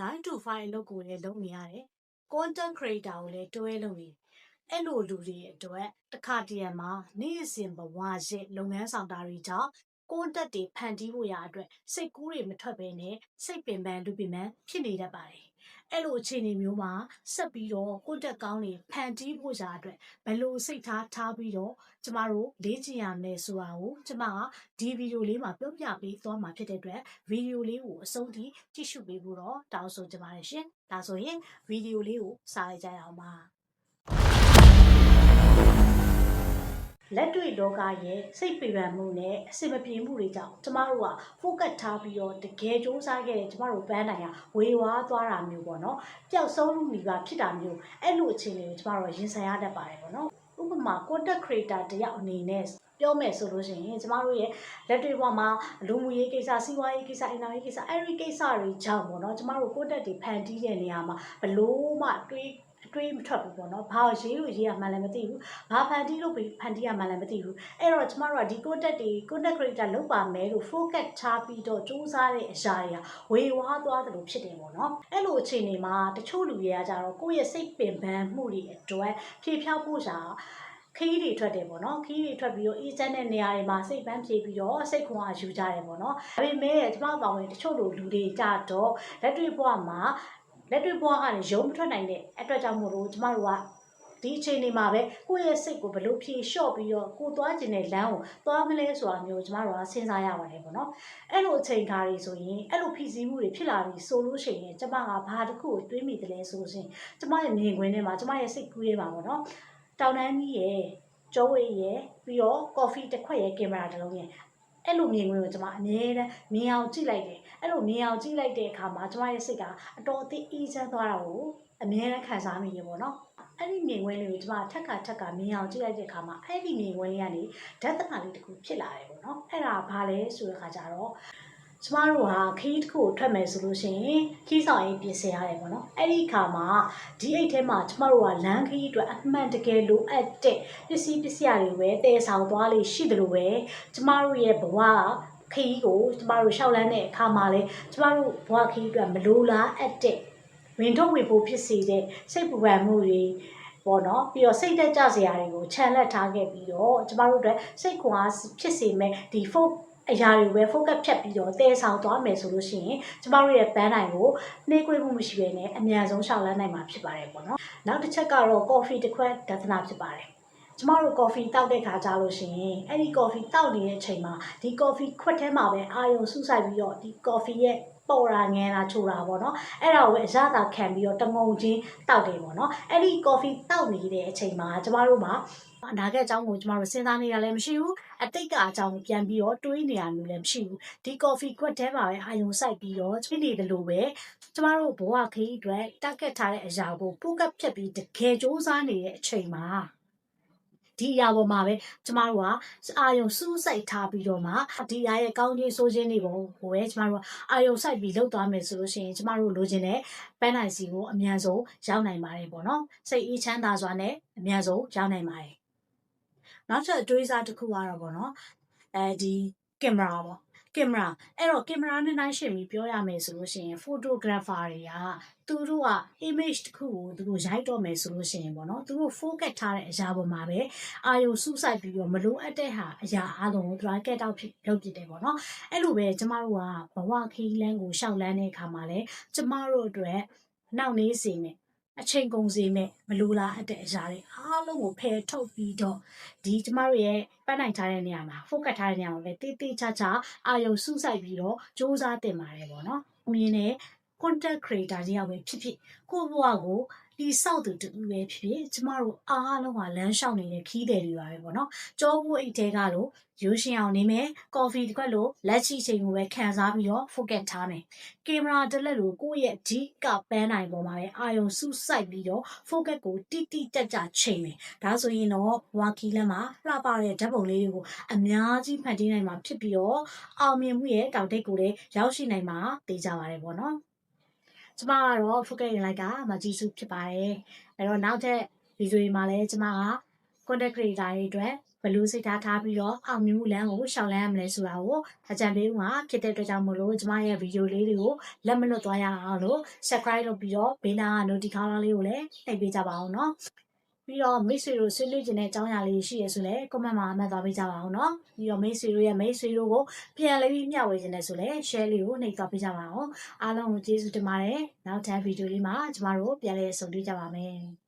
9 to 5အလုပ်ကိုလည်းလုပ်နေရတယ် content creator ကိုလည်းတွဲလုပ်နေတယ်အဲ့လိုလူတွေအတွက်တစ်ခါတည်းမှာနေ့စဉ်ဘဝရဲ့လုပ်ငန်းဆောင်တာတွေကြောင့် content တွေဖန်တီးဖို့ရအတွက်စိတ်ကူးတွေမထွက်ဘဲနဲ့စိတ်ပင်ပန်းလူပင်ပန်းဖြစ်နေတတ်ပါတယ် အဲ့လိုအခြေအနေမျိုးမှာဆက်ပြီးတော့ content ကောင်းတွေဖန်တီးဖို့ရအတွက်ဘယ်လိုစိတ်ထားထားပြီးတော့ကျမတို့လေ့ကျင့်ရမယ်ဆိုတာကိုကျမကဒီဗီဒီယိုလေးမှာပြောပြပေးသွားမှာဖြစ်တဲ့အတွက်ဗီဒီယိုလေးကိုအဆုံးထိကြည့်ရှုပေးဖို့တော့တောင်းဆိုချင်ပါတယ်ရှင်။ဒါဆိုရင်ဗီဒီယိုလေးကိုစားလိုက်ကြရအောင်ပါ။ လက်တွေ့လောကရဲ့စိတ်ပင်ပန်းမှုနဲ့အစင်မပြေမှုတွေကြောင့်ကျမတို့က focus ထားပြီးတော့တကယ်စူးစမ်းခဲ့တဲ့ကျမတို့ဘန်းနိုင်ကဝေဝါးသွားတာမျိုးပေါ့နော်ပျောက်ဆုံးလူမိပါဖြစ်တာမျိုးအဲ့လိုအခြေအနေကိုကျမတို့ရင်ဆိုင်ရတတ်ပါတယ်ပေါ့နော်ဥပမာ content creator တယောက်အနေနဲ့ပြောမယ်ဆိုလို့ရှိရင်ကျမတို့ရဲ့လက်တွေ့ဘဝမှာလူမှုရေးကိစ္စစီးပွားရေးကိစ္စအင်တာရေးကိစ္စအဲ့ဒီကိစ္စတွေကြောင့်ပေါ့နော်ကျမတို့ content တွေဖန်တီးတဲ့နေရာမှာဘလို့မှတွေး အတွေးမထွက်ဘူးပေါ့နော်ဘာရေးလို့ရေးရမှလည်းမသိဘူးဘာဖန်တီးလို့ဖန်တီးရမှလည်းမသိဘူးအဲ့တော့ကျမတို့ကဒီ content တွေ content creator လုပ်ပါမယ်လို့ focus ထားပြီးတော့စူးစမ်းတဲ့အရာတွေကဝေဝါးသွားတယ်လို့ဖြစ်တယ်ပေါ့နော်အဲ့လိုအခြေအနေမှာတချို့လူတွေကကြတော့ကိုယ့်ရဲ့စိတ်ပင်ပန်းမှုတွေအတွက်ဖြေဖြောက်ဖို့ရှာခီးတွေထွက်တယ်ပေါ့နော်ခီးတွေထွက်ပြီးတော့အေးချမ်းတဲ့နေရာတွေမှာစိတ်ပန်းဖြေပြီးတော့စိတ်ခွန်အားယူကြတယ်ပေါ့နော်ဒါပေမဲ့ကျမကောင်ဝင်တချို့လူလူတွေကြတော့လက်တွေ့ဘဝမှာ လက်တွေ့ဘဝကနေရုံမထွက်နိုင်တဲ့အတွက်ကြောင့်မို့လို့ကျမတို့ကဒီအချိန်နေမှာပဲကိုယ့်ရဲ့စိတ်ကိုဘယ်လိုဖြေလျှော့ပြီးတော့ကိုသွားကျင်တဲ့လမ်းကိုသွားမလဲဆိုတာမျိုးကျမတို့ကစဉ်းစားရပါတယ်ပေါ့နော်အဲ့လိုအချိန်ခါတွေဆိုရင်အဲ့လိုဖြစ်စည်းမှုတွေဖြစ်လာပြီဆိုလို့ရှိရင်ကျမကဘာတစ်ခုကိုတွေးမိတယ်လဲဆိုလို့ရှိရင်ကျမရဲ့မြင်ကွင်းထဲမှာကျမရဲ့စိတ်ကူးထဲမှာပေါ့နော်တောင်တန်းကြီးရဲ့ကျောဝေးရဲ့ပြီးတော့ကော်ဖီတစ်ခွက်ရဲ့ကင်မရာတစ်လုံးရဲ့ အဲ့လိုမြင်ကွင်းကိုကျွန်မအမြဲတမ်းမြင်အောင်ကြည့်လိုက်တယ်အဲ့လိုမြင်အောင်ကြည့်လိုက်တဲ့အခါမှာကျွန်မရဲ့စိတ်ကအတော်အသင့်အေးချမ်းသွားတာကိုအမြဲတမ်းခံစားမိရပေါ့နော်အဲ့ဒီမြင်ကွင်းလေးကိုကျွန်မထက်ကထက်ကမြင်အောင်ကြည့်လိုက်တဲ့အခါမှာအဲ့ဒီမြင်ကွင်းလေးကနေဓာတ်သနာလေးတစ်ခုဖြစ်လာတယ်ပေါ့နော်အဲ့ဒါဘာလဲဆိုတဲ့အခါကျတော့ ကျမတို့ဟာခီးတစ်ခုကိုထွက်မယ်ဆိုလို့ရှိရင်ခီးဆောင်ရေးပြင်ဆင်ရတယ်ပေါ့နော်အဲ့ဒီအခါမှာဒီအိတ်ထဲမှာကျမတို့ကလမ်းခီးအတွက်အမှန်တကယ်လိုအပ်တဲ့ပစ္စည်းပစ္စည်းတွေပဲတည်ဆောင်သွားလေးရှိတယ်လို့ပဲကျမတို့ရဲ့ဘဝခီးကိုကျမတို့ရှောက်လန်းတဲ့အခါမှာလဲကျမတို့ဘဝခီးအတွက်မလိုလားအပ်တဲ့ဝင်ထုတ်ဝင်ဖို့ဖြစ်စေတဲ့စိတ်ပူပန်မှုတွေပေါ့နော်ပြီးတော့စိတ်တက်ကြစရာတွေကိုခြံလက်ထားခဲ့ပြီးတော့ကျမတို့အတွက်စိတ်ခွန်အားဖြစ်စေမဲ့ဒီ folk အရာတွေပဲ focus ဖြတ်ပြီးတော့တည်ဆောင်သွားမယ်ဆိုလို့ရှိရင်ကျမတို့ရဲ့ဘန်းနိုင်ကိုနှိမ့်ကွေးမှုမရှိဘဲနဲ့အမြန်ဆုံးရှောက်လန်းနိုင်မှာဖြစ်ပါတယ်ပေါ့နော်နောက်တစ်ချက်ကတော့ coffee တစ်ခွက်ဒသနာဖြစ်ပါတယ်ကျမတို့ coffee တောက်တဲ့ခါကြလို့ရှိရင်အဲ့ဒီ coffee တောက်နေတဲ့အချိန်မှာဒီ coffee ခွက်ထဲမှာပဲအာယုံဆူဆိုင်ပြီးတော့ဒီ coffee ရဲ့ပေါ်တာငယ်တာချိုတာပေါ့နော်အဲ့ဒါကိုပဲအရသာခံပြီးတော့တငုံချင်းတောက်တယ်ပေါ့နော်အဲ့ဒီ coffee တောက်နေတဲ့အချိန်မှာကျမတို့မှာ အနာဂတ်အကြောင်းကိုကျမတို့စဉ်းစားနေတာလည်းမရှိဘူးအတိတ်ကအကြောင်းကိုပြန်ပြီးတော့တွေးနေရမျိုးလည်းမရှိဘူးဒီ coffee ခွက်ထဲမှာပဲအာယုံစိုက်ပြီးတော့ချိန်နေတယ်လို့ပဲကျမတို့ဘဝခရီးအတွက် target ထားတဲ့အရာကို focus ဖြတ်ပြီးတကယ်စူးစမ်းနေတဲ့အချိန်မှာဒီအရာပေါ်မှာပဲကျမတို့ကအာယုံစူးစိုက်ထားပြီးတော့မှဒီအရာရဲ့ကောင်းခြင်းဆိုးခြင်းတွေပေါ်ကိုပဲကျမတို့ကအာယုံစိုက်ပြီးလုပ်သွားမယ်ဆိုလို့ရှိရင်ကျမတို့လိုချင်တဲ့ပန်းနိုင်စီကိုအမြန်ဆုံးရောက်နိုင်ပါတယ်ပေါ့နော်စိတ်အေးချမ်းသာစွာနဲ့အမြန်ဆုံးရောက်နိုင်ပါတယ် နောက်ထပ်အတွေးစားတစ်ခုကတော့ပေါ့နော်အဲဒီကင်မရာပေါ့ကင်မရာအဲ့တော့ကင်မရာနဲ့နိုင်ရှင်ပြီးပြောရမယ်ဆိုလို့ရှိရင် photographer တွေကသူတို့က image တစ်ခုကိုသူတို့ရိုက်တော့မယ်ဆိုလို့ရှိရင်ပေါ့နော်သူတို့ focus ထားတဲ့အရာပေါ်မှာပဲအာယုံစူးစိုက်ပြီးတော့မလိုအပ်တဲ့ဟာအရာအလုံးကို dry get out ဖြစ်လုပ်ပြတယ်ပေါ့နော်အဲ့လိုပဲကျမတို့ကဘဝခီးလန်းကိုရှောက်လန်းတဲ့အခါမှာလဲကျမတို့အတွက်နောက်နေစေမယ် အချိန်ကုန်စေမဲ့မလိုလားအပ်တဲ့အရာတွေအားလုံးကိုဖယ်ထုတ်ပြီးတော့ဒီကျမတို့ရဲ့ပတ်နိုင်ထားတဲ့နေရာမှာ focus ထားတဲ့နေရာမှာပဲတေးသေးချာချာအာယုံစူးစိုက်ပြီးတော့စူးစမ်းတင်ပါတယ်ပေါ့နော်။မြင်တဲ့ content creator တယောက်ပဲဖြစ်ဖြစ်ကိုယ့်ဘဝကို ဒီစောက်သူတူပဲဖြစ်ဖြစ်ကျမတို့အားလုံးကလမ်းလျှောက်နေတဲ့ခီးတယ်တွေပါပဲပေါ့နော်။ကြောဘူးအိတ်တဲကလို့ရိုးရှင်အောင်နေမယ်ကော်ဖီတစ်ခွက်လို့လက်ချီချိန်ကိုပဲခံစားပြီးတော့ focus ထားမယ်။ကင်မရာတစ်လက်လို့ကိုယ့်ရဲ့အဓိကပန်းနိုင်ပေါ်မှာပဲအာယုံစူးစိုက်ပြီးတော့ focus ကိုတိတိကျကျချိန်မယ်။ဒါဆိုရင်တော့ဝါခီလမ်းမှာလှပတဲ့ဓာတ်ပုံလေးတွေကိုအများကြီးဖန်တီးနိုင်မှာဖြစ်ပြီးတော့အောင်မြင်မှုရဲ့တောင်တိတ်ကိုလည်းရောက်ရှိနိုင်မှာသိကြပါတယ်ပေါ့နော်။ ကျမကတော့ focus ရင်လိုက်ကမကြီးစုဖြစ်ပါတယ်။အဲတော့နောက်ထပ်ဗီဒီယိုတွေမှာလည်းကျမက content creator တွေအတွက်ဘယ်လိုစိတ်ထားထားပြီးတော့အောင်မြင်မှုလမ်းကိုရှောင်လန်းရမလဲဆိုတာကိုအကြံပေးမှာဖြစ်တဲ့အတွက်ကြောင့်မို့လို့ကျမရဲ့ဗီဒီယိုလေးတွေကိုလက်မလွတ်သွားရအောင်လို့ subscribe လုပ်ပြီးတော့ဘေးနားက notification လေးကိုလည်းနှိပ်ပေးကြပါအောင်နော် ပြီးတော့မိတ်ဆွေတို့ဆွေးနွေးခြင်းတဲ့အကြောင်းအရာလေးရှိရဆိုလဲ comment မှာမှတ်သွားပေးကြပါအောင်နော်ပြီးတော့မိတ်ဆွေတို့ရဲ့မိတ်ဆွေတို့ကိုပြန်လေးပြီးမျှဝေခြင်းနဲ့ဆိုလဲ share လေးကိုနှိပ်သွားပေးကြပါအောင်အားလုံးကိုကျေးဇူးတင်ပါတယ်နောက်ထပ်ဗီဒီယိုလေးမှာကျမတို့ပြန်လည်ဆုံတွေ့ကြပါမယ်